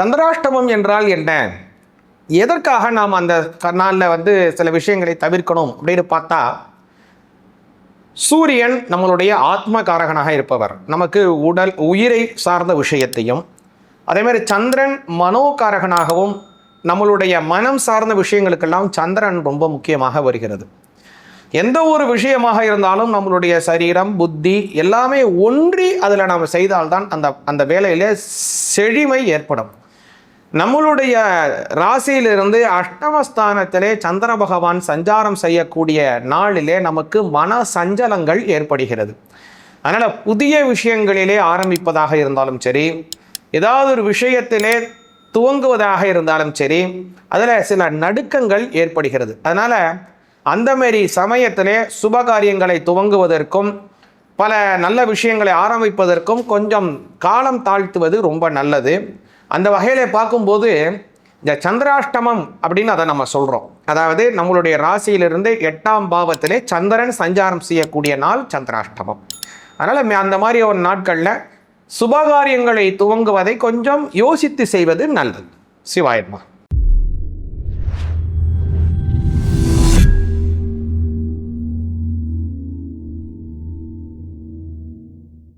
சந்திராஷ்டமம் என்றால் என்ன? எதற்காக நாம் அந்த க- நாளில் வந்து சில விஷயங்களை தவிர்க்கணும் அப்படின்னு பார்த்தா சூரியன் நம்மளுடைய ஆத்மகாரகனாக இருப்பவர். நமக்கு உடல் உயிரை சார்ந்த விஷயத்தையும் அதே மாதிரி சந்திரன் மனோகாரகனாகவும் நம்மளுடைய மனம் சார்ந்த விஷயங்களுக்கெல்லாம் சந்திரன் ரொம்ப முக்கியமாக வருகிறது. எந்த ஒரு விஷயமாக இருந்தாலும் நம்மளுடைய சரீரம் புத்தி எல்லாமே ஒன்றி அதில் நாம் செய்தால்தான் அந்த அந்த வேலையில் செழிமை ஏற்படும். நம்மளுடைய ராசியிலிருந்து அஷ்டமஸ்தானத்திலே சந்திர பகவான் சஞ்சாரம் செய்யக்கூடிய நாளிலே நமக்கு மன சஞ்சலங்கள் ஏற்படுகிறது. அதனால் புதிய விஷயங்களிலே ஆரம்பிப்பதாக இருந்தாலும் சரி ஏதாவது ஒரு விஷயத்திலே துவங்குவதாக இருந்தாலும் சரி அதில் சில நடுக்கங்கள் ஏற்படுகிறது. அதனால் அந்த மாரி சமயத்திலே சுபகாரியங்களை துவங்குவதற்கும் பல நல்ல விஷயங்களை ஆரம்பிப்பதற்கும் கொஞ்சம் காலம் தாழ்த்துவது ரொம்ப நல்லது. அந்த வகையில் பார்க்கும்போது இந்த சந்திராஷ்டமம் அப்படின்னு அதை நம்ம சொல்கிறோம் அதாவது நம்மளுடைய ராசியிலிருந்து எட்டாம் பாவத்திலே சந்திரன் சஞ்சாரம் செய்யக்கூடிய நாள் சந்திராஷ்டமம். அதனால் அந்த மாதிரி ஒரு நாட்களில் சுபகாரியங்களை துவங்குவதை கொஞ்சம் யோசித்து செய்வது நல்லது. சிவாயன்மா